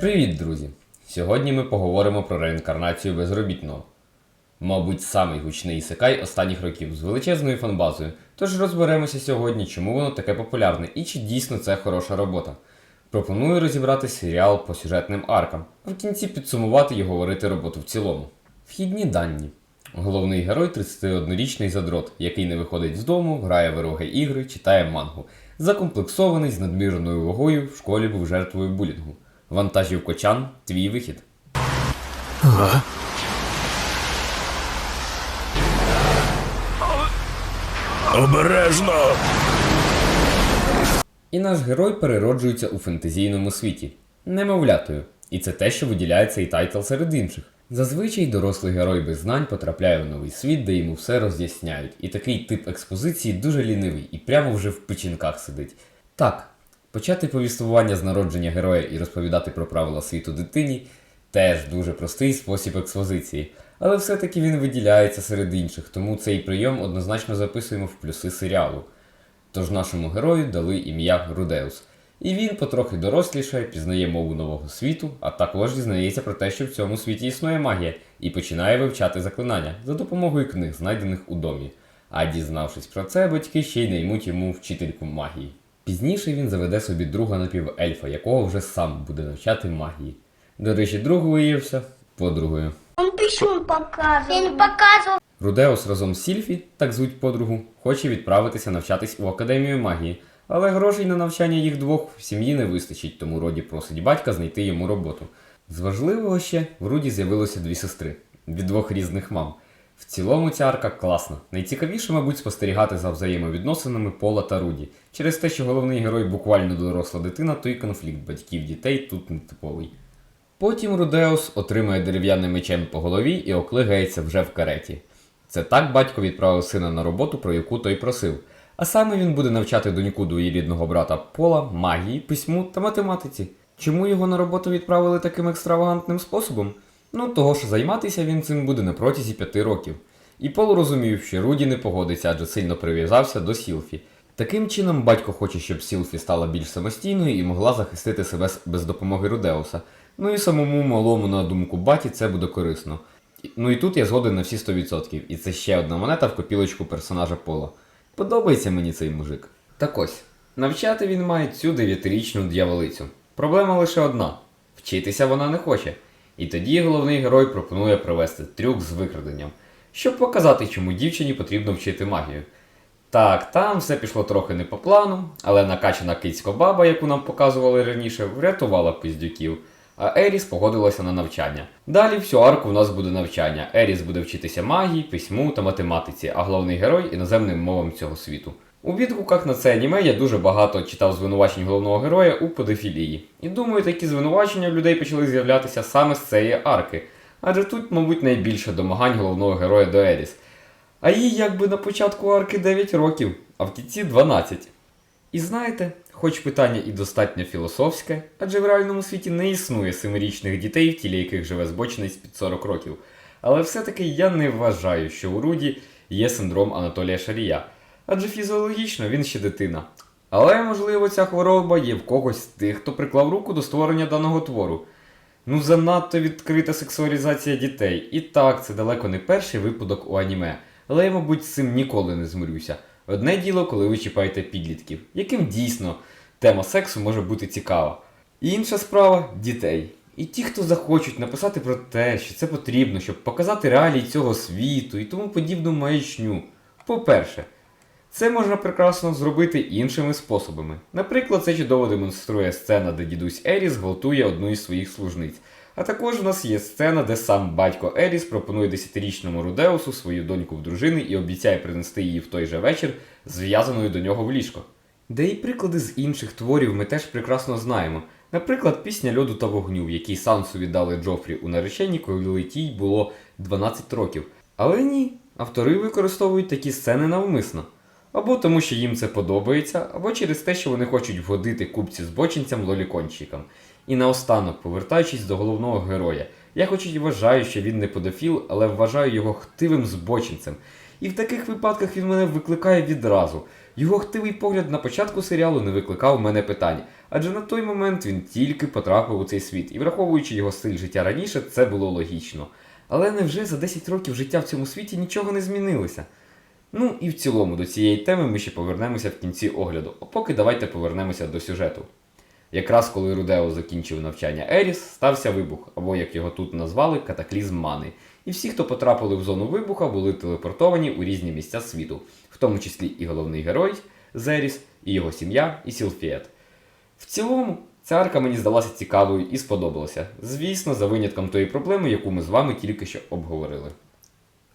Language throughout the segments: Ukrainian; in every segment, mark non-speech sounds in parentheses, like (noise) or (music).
Привіт, друзі! Сьогодні ми поговоримо про реінкарнацію безробітного. Мабуть, самий гучний ісекай останніх років з величезною фанбазою. Тож розберемося сьогодні, чому воно таке популярне і чи дійсно це хороша робота. Пропоную розібрати серіал по сюжетним аркам, а в кінці підсумувати і говорити роботу в цілому. Вхідні дані. Головний герой 31-річний задрот, який не виходить з дому, грає в роги ігри, читає мангу. Закомплексований з надмірною вагою в школі був жертвою булінгу. Вантажів кочан твій вихід. Обережно! І наш герой перероджується у фентезійному світі, немовлятою. І це те, що виділяє цей тайтл серед інших. Зазвичай дорослий герой без знань потрапляє в новий світ, де йому все роз'ясняють. І такий тип експозиції дуже лінивий і прямо вже в печінках сидить. Так, почати повіствування з народження героя і розповідати про правила світу дитині теж дуже простий спосіб експозиції. Але все-таки він виділяється серед інших, тому цей прийом однозначно записуємо в плюси серіалу. Тож нашому герою дали ім'я Рудеус. І він потрохи дорослішає, пізнає мову нового світу, а також дізнається про те, що в цьому світі існує магія, і починає вивчати заклинання за допомогою книг, знайдених у домі. А дізнавшись про це, батьки ще й наймуть йому вчительку магії. Пізніше він заведе собі друга напівельфа, якого вже сам буде навчати магії. До речі, друг виявився подругою. Он письмо показывал. Я не. Рудеус разом з Сільфі, так звуть подругу, хоче відправитися навчатись у академію магії, але грошей на навчання їх двох в сім'ї не вистачить, тому Роді просить батька знайти йому роботу. З важливого ще в Руді з'явилося дві сестри від двох різних мам. В цілому ця арка класна. Найцікавіше, мабуть, спостерігати за взаємовідносинами Пола та Руді. Через те, що головний герой буквально доросла дитина, то й конфлікт батьків дітей тут нетиповий. Потім Рудеус отримує дерев'яним мечем по голові і оклигається вже в кареті. Це так батько відправив сина на роботу, про яку той просив. А саме він буде навчати доньку двоєрідного брата Пола магії, письму та математиці. Чому його на роботу відправили таким екстравагантним способом? Ну, того що займатися він цим буде на протязі п'яти років. І Пол розумів, що Руді не погодиться, адже сильно прив'язався до Сілфі. Таким чином, батько хоче, щоб Сілфі стала більш самостійною і могла захистити себе без допомоги Рудеуса. Ну і самому малому, на думку баті, це буде корисно. Ну і тут я згоден на всі 100%. І це ще одна монета в копілочку персонажа Пола. Подобається мені цей мужик. Так ось, навчати він має цю дев'ятирічну дьяволицю. Проблема лише одна: вчитися вона не хоче. І тоді головний герой пропонує провести трюк з викраденням, щоб показати, чому дівчині потрібно вчити магію. Так, там все пішло трохи не по плану, але накачана кицько баба, яку нам показували раніше, врятувала пиздюків. А Еріс погодилася на навчання. Далі всю арку у нас буде навчання. Еріс буде вчитися магії, письму та математиці, а головний герой іноземним мовам цього світу. У відгуках на це аніме я дуже багато читав звинувачень головного героя у педофілії. І думаю, такі звинувачення в людей почали з'являтися саме з цієї арки. Адже тут, мабуть, найбільше домагань головного героя до Еріс. А їй якби на початку арки 9 років, а в кінці 12. І знаєте, хоч питання і достатньо філософське, адже в реальному світі не існує семирічних дітей, в тілі яких живе збочинець під 40 років. Але все-таки я не вважаю, що у Руді є синдром Анатолія Шарія, адже фізіологічно він ще дитина. Але, можливо, ця хвороба є в когось з тих, хто приклав руку до створення даного твору. Ну, занадто відкрита сексуалізація дітей. І так, це далеко не перший випадок у аніме, але я, мабуть, з цим ніколи не змирюся. Одне діло, коли ви чіпаєте підлітків, яким дійсно тема сексу може бути цікава. І інша справа дітей. І ті, хто захочуть написати про те, що це потрібно, щоб показати реалії цього світу і тому подібну маячню. По-перше, це можна прекрасно зробити іншими способами. Наприклад, це чудово демонструє сцена, де дідусь Еріс гвалтує одну із своїх служниць. А також в нас є сцена, де сам батько Еріс пропонує 10-річному Рудеусу свою доньку в дружини і обіцяє принести її в той же вечір, зв'язаною до нього в ліжко. Де і приклади з інших творів ми теж прекрасно знаємо. Наприклад, пісня льоду та вогню, в якій Сансу віддали Джофрі у нареченні, коли тій було 12 років. Але ні, автори використовують такі сцени навмисно. Або тому, що їм це подобається, або через те, що вони хочуть вгодити купці збочинцям лолікончикам. І наостанок, повертаючись до головного героя, я хоч і вважаю, що він не педофіл, але вважаю його хтивим збочинцем. І в таких випадках він мене викликає відразу. Його хтивий погляд на початку серіалу не викликав в мене питань, адже на той момент він тільки потрапив у цей світ, і враховуючи його стиль життя раніше, це було логічно. Але невже за 10 років життя в цьому світі нічого не змінилося? Ну і в цілому до цієї теми ми ще повернемося в кінці огляду, а поки давайте повернемося до сюжету. Якраз коли Рудео закінчив навчання Еріс, стався вибух, або як його тут назвали, катаклізм мани. І всі, хто потрапили в зону вибуха, були телепортовані у різні місця світу, в тому числі і головний герой Зеріс, і його сім'я, і Сілфіет. В цілому, ця арка мені здалася цікавою і сподобалася. Звісно, за винятком тої проблеми, яку ми з вами тільки що обговорили.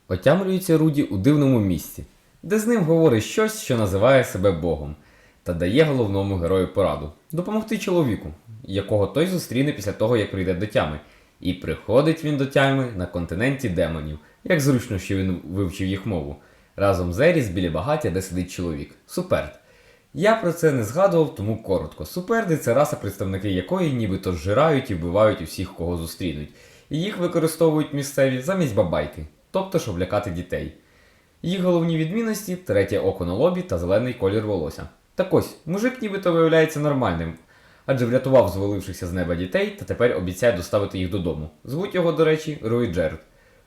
Отямлюється Руді у дивному місці, де з ним говорить щось, що називає себе Богом, та дає головному герою пораду допомогти чоловіку, якого той зустріне після того, як прийде до тями. І приходить він до тями на континенті демонів, як зручно, що він вивчив їх мову. Разом з Еріс біля багаття, де сидить чоловік. Суперд. Я про це не згадував, тому коротко. Суперди це раса, представники якої нібито зжирають і вбивають усіх, кого зустрінуть. І їх використовують місцеві замість бабайки, тобто щоб лякати дітей. Їх головні відмінності третє око на лобі та зелений колір волосся. Так ось, мужик нібито виявляється нормальним, адже врятував звалившихся з неба дітей та тепер обіцяє доставити їх додому. Звуть його, до речі, Руї Джерд.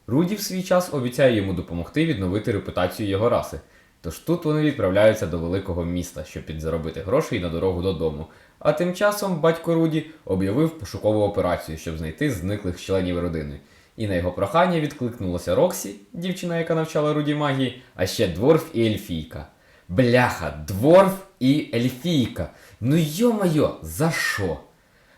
Руді в свій час обіцяє йому допомогти відновити репутацію його раси. Тож тут вони відправляються до великого міста, щоб підзаробити грошей на дорогу додому. А тим часом батько Руді об'явив пошукову операцію, щоб знайти зниклих членів родини. І на його прохання відкликнулася Роксі, дівчина, яка навчала Руді магії, а ще дворф і ельфійка. Бляха, дворф і ельфійка. Ну йо-майо, за що?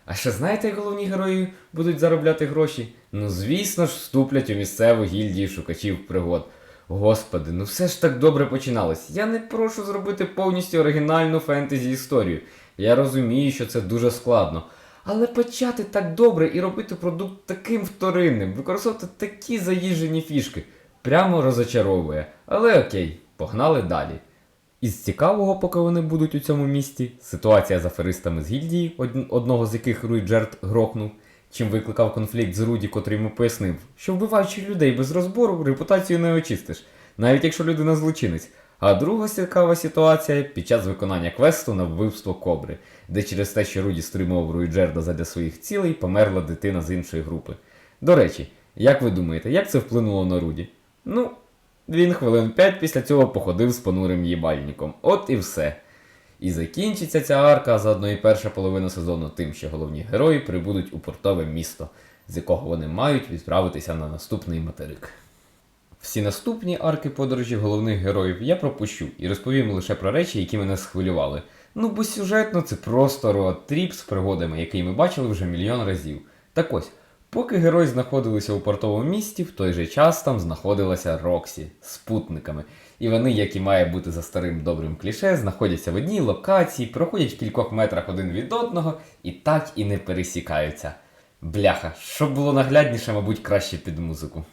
А ще знаєте, як головні герої будуть заробляти гроші? Ну, звісно ж, вступлять у місцеву гільдію шукачів пригод. Господи, ну все ж так добре починалось. Я не прошу зробити повністю оригінальну фентезі історію. Я розумію, що це дуже складно. Але почати так добре і робити продукт таким вторинним, використовувати такі заїжджені фішки, прямо розочаровує. Але окей, погнали далі. Із цікавого, поки вони будуть у цьому місті, ситуація з аферистами з гільдії, одного з яких Руй Джерт грохнув, чим викликав конфлікт з Руді, котрий йому пояснив, що вбиваючи людей без розбору, репутацію не очистиш, навіть якщо людина злочинець. А друга цікава ситуація під час виконання квесту на вбивство кобри, де через те, що Руді стримував Руй Джерда задля своїх цілей, померла дитина з іншої групи. До речі, як ви думаєте, як це вплинуло на Руді? Ну, він хвилин п'ять після цього походив з понурим їбальником. От і все. І закінчиться ця арка, заодно і перша половина сезону тим, що головні герої прибудуть у портове місто, з якого вони мають відправитися на наступний материк. Всі наступні арки подорожі головних героїв я пропущу і розповім лише про речі, які мене схвилювали. Ну бо сюжетно це просто роад-тріп з пригодами, який ми бачили вже мільйон разів. Так ось, поки герої знаходилися у портовому місті, в той же час там знаходилася Роксі з спутниками. І вони, як і має бути за старим добрим кліше, знаходяться в одній локації, проходять в кількох метрах один від одного і так і не пересікаються. Бляха, щоб було наглядніше, мабуть, краще під музику.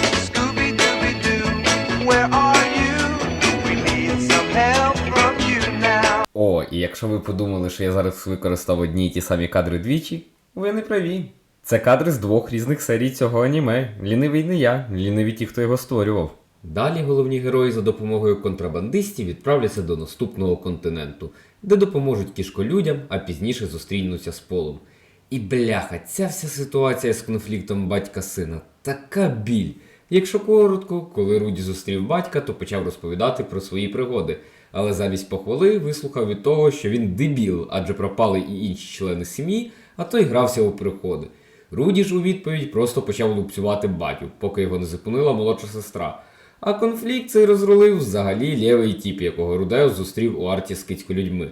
О, і якщо ви подумали, що я зараз використав одні й ті самі кадри двічі, ви не праві. Це кадри з двох різних серій цього аніме. Лінивий не я, ліниві ті, хто його створював. Далі головні герої за допомогою контрабандистів відправляться до наступного континенту, де допоможуть кішколюдям, а пізніше зустрінуться з полом. І бляха, ця вся ситуація з конфліктом батька-сина така біль. Якщо коротко, коли Руді зустрів батька, то почав розповідати про свої пригоди, але замість похвали вислухав від того, що він дебіл, адже пропали і інші члени сім'ї, а той грався у приходи. Руді ж у відповідь просто почав лупцювати батю, поки його не зупинила молодша сестра. А конфлікт цей розрулив взагалі лівий тіп, якого Рудео зустрів у арті з кицьколюдьми.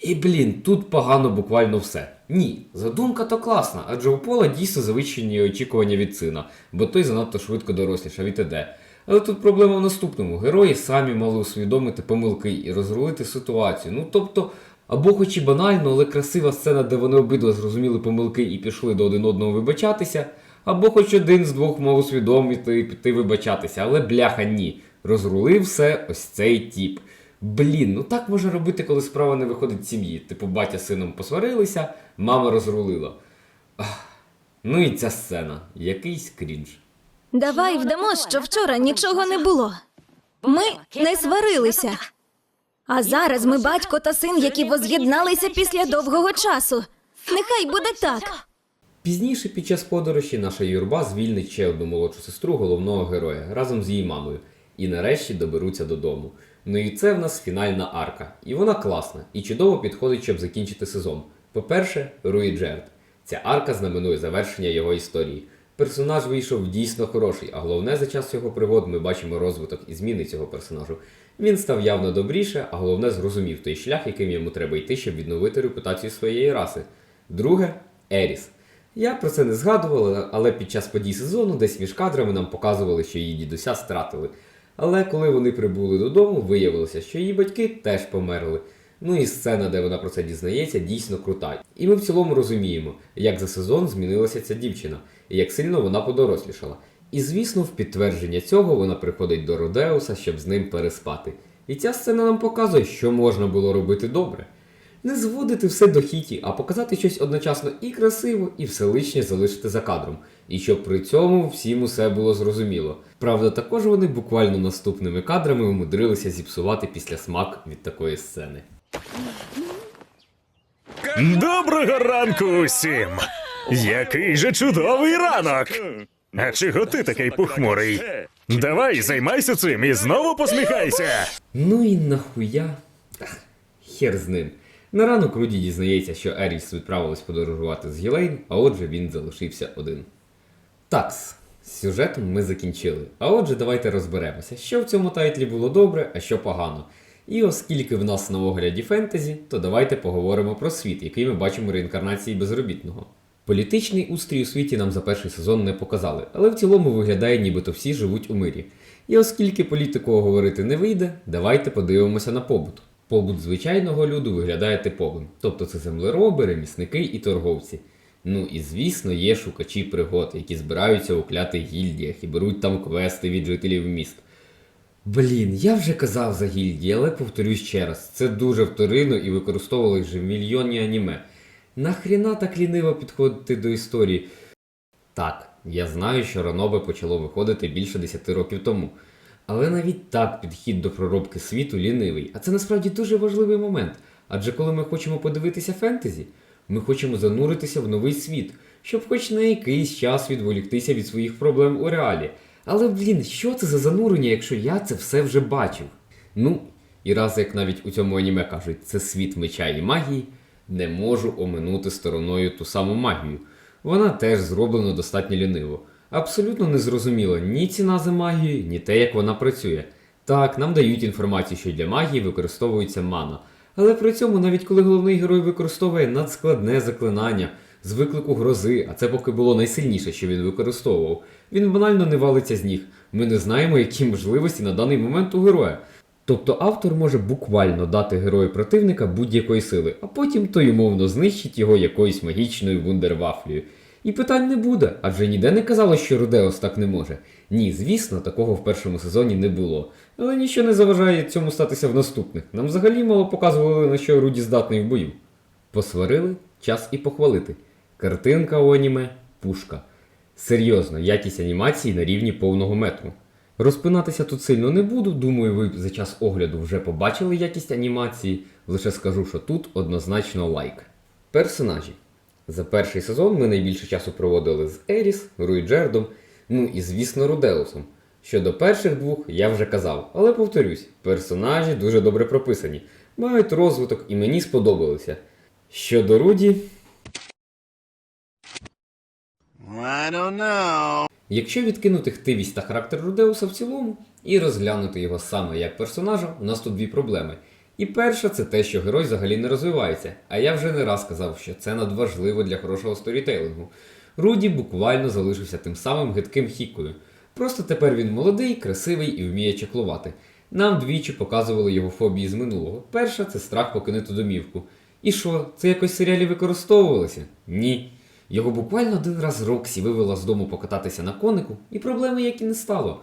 І блін, тут погано буквально все. Ні, задумка то класна, адже у пола дійсно завищені очікування від сина, бо той занадто швидко дорослішав і т.д. Але тут проблема в наступному: герої самі мали усвідомити помилки і розрулити ситуацію. Ну тобто, або хоч і банально, але красива сцена, де вони обидва зрозуміли помилки і пішли до один одного вибачатися, або хоч один з двох мав усвідомити і піти вибачатися, але бляха ні. Розрулив все ось цей тіп. Блін, ну так може робити, коли справа не виходить з сім'ї. Типу, батя з сином посварилися, мама розрулила. Ах, ну і ця сцена. Якийсь крінж. Давай вдамо, що вчора нічого не було. Ми не сварилися. А зараз ми батько та син, які воз'єдналися після довгого часу. Нехай буде так. Пізніше під час подорожі наша юрба звільнить ще одну молодшу сестру головного героя разом з її мамою. І нарешті доберуться додому. Ну і це в нас фінальна арка. І вона класна і чудово підходить, щоб закінчити сезон. По-перше, Руї Джерд. Ця арка знаменує завершення його історії. Персонаж вийшов дійсно хороший, а головне за час його пригод ми бачимо розвиток і зміни цього персонажу. Він став явно добріше, а головне зрозумів той шлях, яким йому треба йти, щоб відновити репутацію своєї раси. Друге Еріс. Я про це не згадував, але під час подій сезону десь між кадрами нам показували, що її дідуся стратили. Але коли вони прибули додому, виявилося, що її батьки теж померли. Ну і сцена, де вона про це дізнається, дійсно крута. І ми в цілому розуміємо, як за сезон змінилася ця дівчина, і як сильно вона подорослішала. І звісно, в підтвердження цього вона приходить до Родеуса, щоб з ним переспати. І ця сцена нам показує, що можна було робити добре. Не зводити все до хіті, а показати щось одночасно і красиво, і все лишнє залишити за кадром. І щоб при цьому всім усе було зрозуміло. Правда, також вони буквально наступними кадрами умудрилися зіпсувати після смак від такої сцени. Доброго ранку усім! Який же чудовий ранок! А чого ти такий похмурий? Давай займайся цим і знову посміхайся! Ну і нахуя? Ах, Хер з ним. На ранок Руді дізнається, що Еріс відправилась подорожувати з Гілейн, а отже він залишився один. Такс, з сюжетом ми закінчили. А отже, давайте розберемося, що в цьому тайтлі було добре, а що погано. І оскільки в нас на огляді фентезі, то давайте поговоримо про світ, який ми бачимо реінкарнації безробітного. Політичний устрій у світі нам за перший сезон не показали, але в цілому виглядає, нібито всі живуть у мирі. І оскільки політику говорити не вийде, давайте подивимося на побут. Побут звичайного люду виглядає типовим, тобто це землероби, ремісники і торговці. Ну і звісно, є шукачі пригод, які збираються у клятих гільдіях і беруть там квести від жителів міст. Блін, я вже казав за гільдії, але повторюсь ще раз, це дуже вторинно і використовували вже в мільйоні аніме. Нахріна так ліниво підходити до історії? Так, я знаю, що Ранобе почало виходити більше 10 років тому. Але навіть так підхід до проробки світу лінивий. А це насправді дуже важливий момент. Адже коли ми хочемо подивитися фентезі, ми хочемо зануритися в новий світ, щоб хоч на якийсь час відволіктися від своїх проблем у реалі. Але блін, що це за занурення, якщо я це все вже бачив? Ну, і раз як навіть у цьому аніме кажуть, це світ меча і магії, не можу оминути стороною ту саму магію. Вона теж зроблена достатньо ліниво. Абсолютно не зрозуміло ні ціна за магію, ні те, як вона працює. Так, нам дають інформацію, що для магії використовується мана. Але при цьому, навіть коли головний герой використовує надскладне заклинання з виклику грози, а це поки було найсильніше, що він використовував, він банально не валиться з ніг. Ми не знаємо, які можливості на даний момент у героя. Тобто автор може буквально дати герою противника будь-якої сили, а потім той умовно знищить його якоюсь магічною вундервафлею. І питань не буде, адже ніде не казало, що Рудеус так не може. Ні, звісно, такого в першому сезоні не було. Але нічого не заважає цьому статися в наступних. Нам взагалі мало показували, на що Руді здатний в бою. Посварили, час і похвалити. Картинка у аніме пушка. Серйозно, якість анімації на рівні повного метру. Розпинатися тут сильно не буду, думаю, ви за час огляду вже побачили якість анімації, лише скажу, що тут однозначно лайк. Персонажі. За перший сезон ми найбільше часу проводили з Еріс, Руйджердом, ну і звісно Рудеусом. Щодо перших двох я вже казав, але повторюсь, персонажі дуже добре прописані, мають розвиток і мені сподобалися. Щодо Руді, I don't know. Якщо відкинути хтивість та характер Рудеуса в цілому і розглянути його саме як персонажа, у нас тут дві проблеми. І перша це те, що герой взагалі не розвивається, а я вже не раз казав, що це надважливо для хорошого сторітейлингу. Руді буквально залишився тим самим гидким хікою. Просто тепер він молодий, красивий і вміє чеклувати. Нам двічі показували його фобії з минулого. Перша це страх покинути домівку. І що, це якось в серіалі використовувалося? Ні. Його буквально один раз Роксі вивела з дому покататися на конику, і проблеми як і не стало.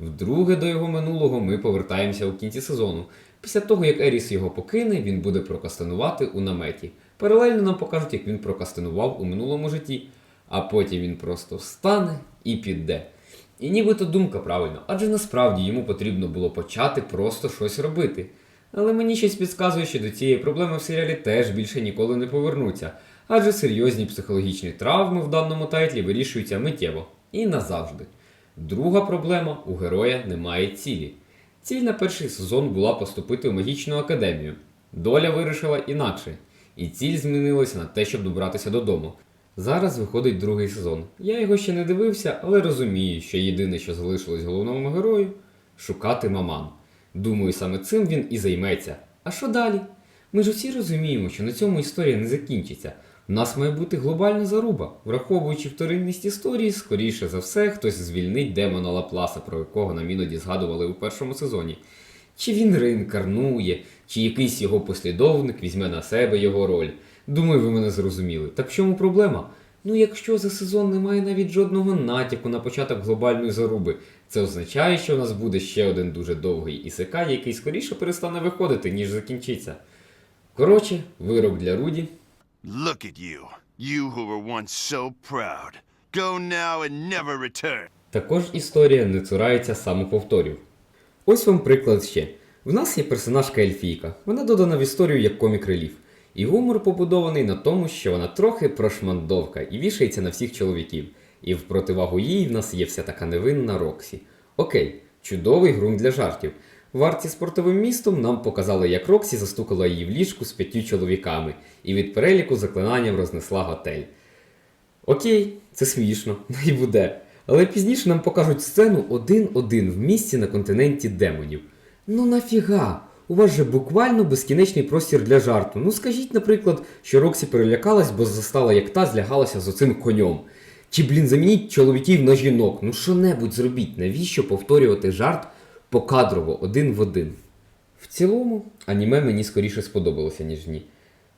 Вдруге до його минулого ми повертаємося у кінці сезону. Після того, як Еріс його покине, він буде прокастинувати у наметі. Паралельно нам покажуть, як він прокастинував у минулому житті, а потім він просто встане і піде. І нібито думка правильна, адже насправді йому потрібно було почати просто щось робити. Але мені щось підказує, що до цієї проблеми в серіалі теж більше ніколи не повернуться, адже серйозні психологічні травми в даному тайтлі вирішуються миттєво і назавжди. Друга проблема у героя немає цілі. Ціль на перший сезон була поступити в магічну академію. Доля вирішила інакше, і ціль змінилася на те, щоб добратися додому. Зараз виходить другий сезон. Я його ще не дивився, але розумію, що єдине, що залишилось головному герою шукати маман. Думаю, саме цим він і займеться. А що далі? Ми ж усі розуміємо, що на цьому історія не закінчиться. У нас має бути глобальна заруба. Враховуючи вторинність історії, скоріше за все, хтось звільнить демона Лапласа, про якого нам іноді згадували у першому сезоні. Чи він реінкарнує, чи якийсь його послідовник візьме на себе його роль. Думаю, ви мене зрозуміли. Так в чому проблема? Ну, якщо за сезон немає навіть жодного натяку на початок глобальної заруби, це означає, що у нас буде ще один дуже довгий ісекай, який скоріше перестане виходити, ніж закінчиться. Коротше, вирок для Руді. Look at you. You who were once so proud. Go now and never return. Також історія не цурається самоповторів. Ось вам приклад ще. В нас є персонажка Ельфійка. Вона додана в історію як комік реліф. І гумор побудований на тому, що вона трохи прошмандовка і вішається на всіх чоловіків. І в противагу їй в нас є вся така невинна Роксі. Окей, чудовий ґрунт для жартів. В арті спортовим містом нам показали, як Роксі застукала її в ліжку з п'ятью чоловіками, і від переліку заклинанням рознесла готель. Окей, це смішно, (laughs) і буде. Але пізніше нам покажуть сцену один-один в місті на континенті демонів. Ну нафіга? У вас же буквально безкінечний простір для жарту. Ну скажіть, наприклад, що Роксі перелякалась, бо застала, як та злягалася з оцим конем. Чи, блін, замініть чоловіків на жінок. Ну що-небудь зробіть, навіщо повторювати жарт покадрово один в один? В цілому, аніме мені скоріше сподобалося, ніж ні.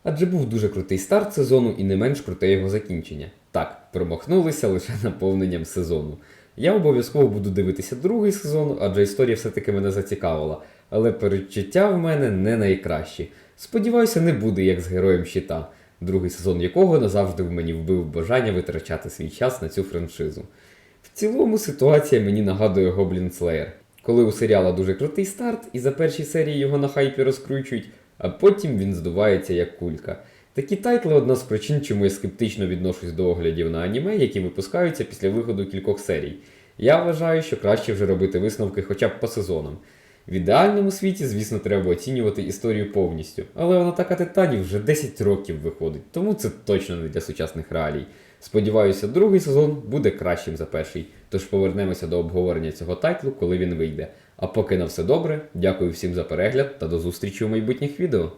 Адже був дуже крутий старт сезону і не менш круте його закінчення. Так, промахнулися лише наповненням сезону. Я обов'язково буду дивитися другий сезон, адже історія все-таки мене зацікавила. Але передчуття в мене не найкращі. Сподіваюся, не буде як з героєм щита, другий сезон якого назавжди в мені вбив бажання витрачати свій час на цю франшизу. В цілому ситуація мені нагадує Goblin Slayer, коли у серіала дуже крутий старт, і за перші серії його на хайпі розкручують, а потім він здувається як кулька. Такі тайтли одна з причин, чому я скептично відношусь до оглядів на аніме, які випускаються після виходу кількох серій. Я вважаю, що краще вже робити висновки хоча б по сезонам. В ідеальному світі, звісно, треба оцінювати історію повністю, але вона така титанів вже 10 років виходить, тому це точно не для сучасних реалій. Сподіваюся, другий сезон буде кращим за перший, тож повернемося до обговорення цього тайтлу, коли він вийде. А поки на все добре, дякую всім за перегляд та до зустрічі у майбутніх відео.